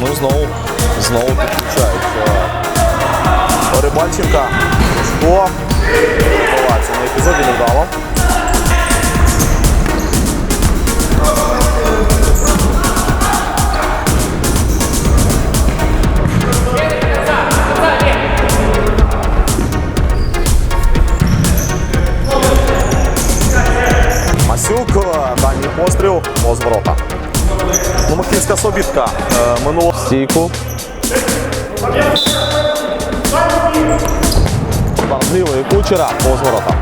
Ну, знову, знову підключають. Рибальченка. Шко. Ховається на епізоді не недавно. Дальній постріл, повз ворота. Ну, собітка е, минуло стійку. З лівої кучера, повз ворота.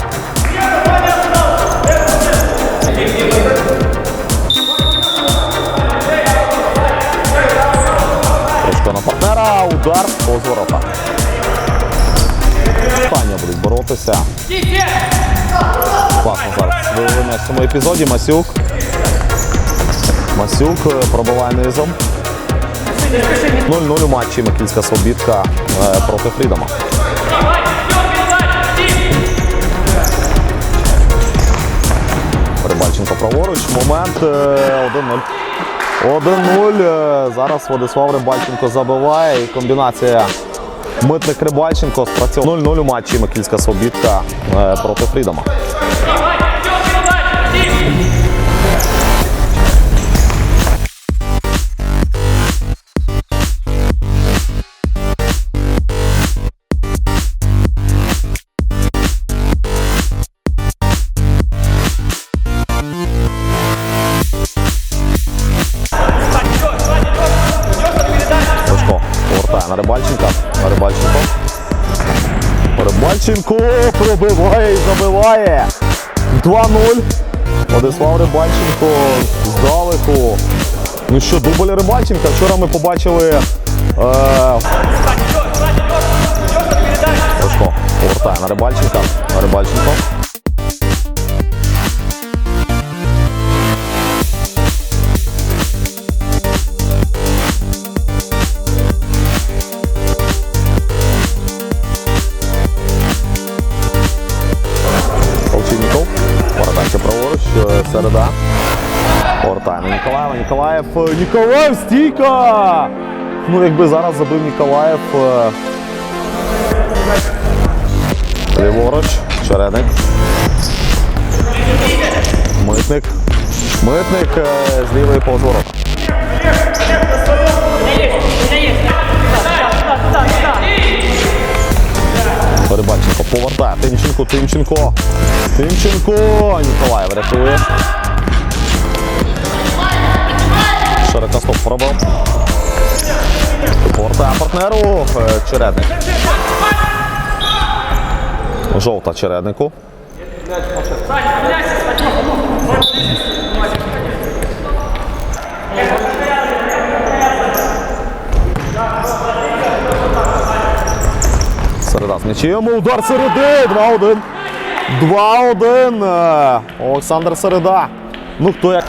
Трошки на партнера, удар, повз ворота. Остання будуть боротися. Класно зараз м'яч в цьому епізоді. Масюк. Масюк е, пробиває низом. 0-0 у матчі Макільська Собітка е, проти Фрідома. Рибальченко праворуч. Момент е, 1-0. 1-0. Е, Зараз Владислав Рибальченко забиває і комбінація Митник Рибальченко спрацьовував 0-0 у матчі Микільська Собітка е, проти Фрідома. Рибальченко пробиває і забиває. 2-0. Владислав Рибальченко здалеку. Ну що, дубль Рибальченка. Вчора ми побачили. Е... Повертає на Рибальченка. Рибальченко. Середа. Повертає Ніколаєва. Ніколаєв. е, Ніколаєв стійка! Ну, якби зараз забив Ніколаєв. е, Ліворуч. Чередник. Митник. Митник е, з лівої повз повертає. Тимченко, Тимченко. Тимченко. Ніколаєв рятує. Широкостоп пробив. Повертає партнеру. Е, Чередник. Жовта череднику. М'ячем. Удар середи. 2-1. 2-1. Е, Олександр Середа. Ну хто як.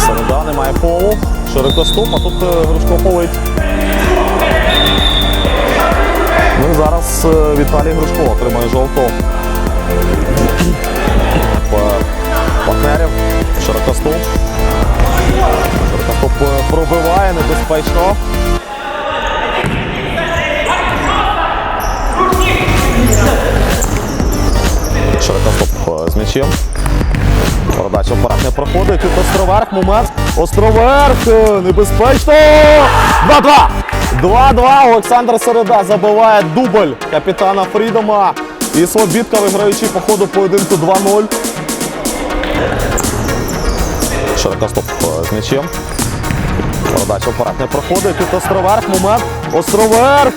Середа немає полу. Широкостоп, а тут е, Грушко полить. Ну і зараз е, Віталій Грушко отримає жовту. Партнерів. Широкостоп е, пробиває небезпечно. Широкостоп е, з м'ячем. Передача вперед не проходить. Тут Островерх, момент. Островерх! е, Небезпечно! 2-2! 2-2. Олександр Середа забиває дубль капітана Фрідома. І Слобідка, виграючи по ходу поєдинку 2-0. Широкостоп е, з м'ячем. Передача апарат не проходить. Тут Островерх, момент. Островерх!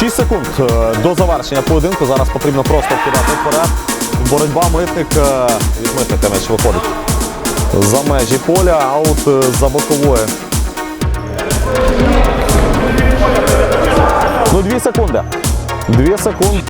Шість секунд е, до завершення поєдинку. Зараз потрібно просто вкидати вперед. Боротьба митник е, від митника м'яч виходить. За межі поля, аут е, за бокової. Ну, дві секунди. Дві секунди.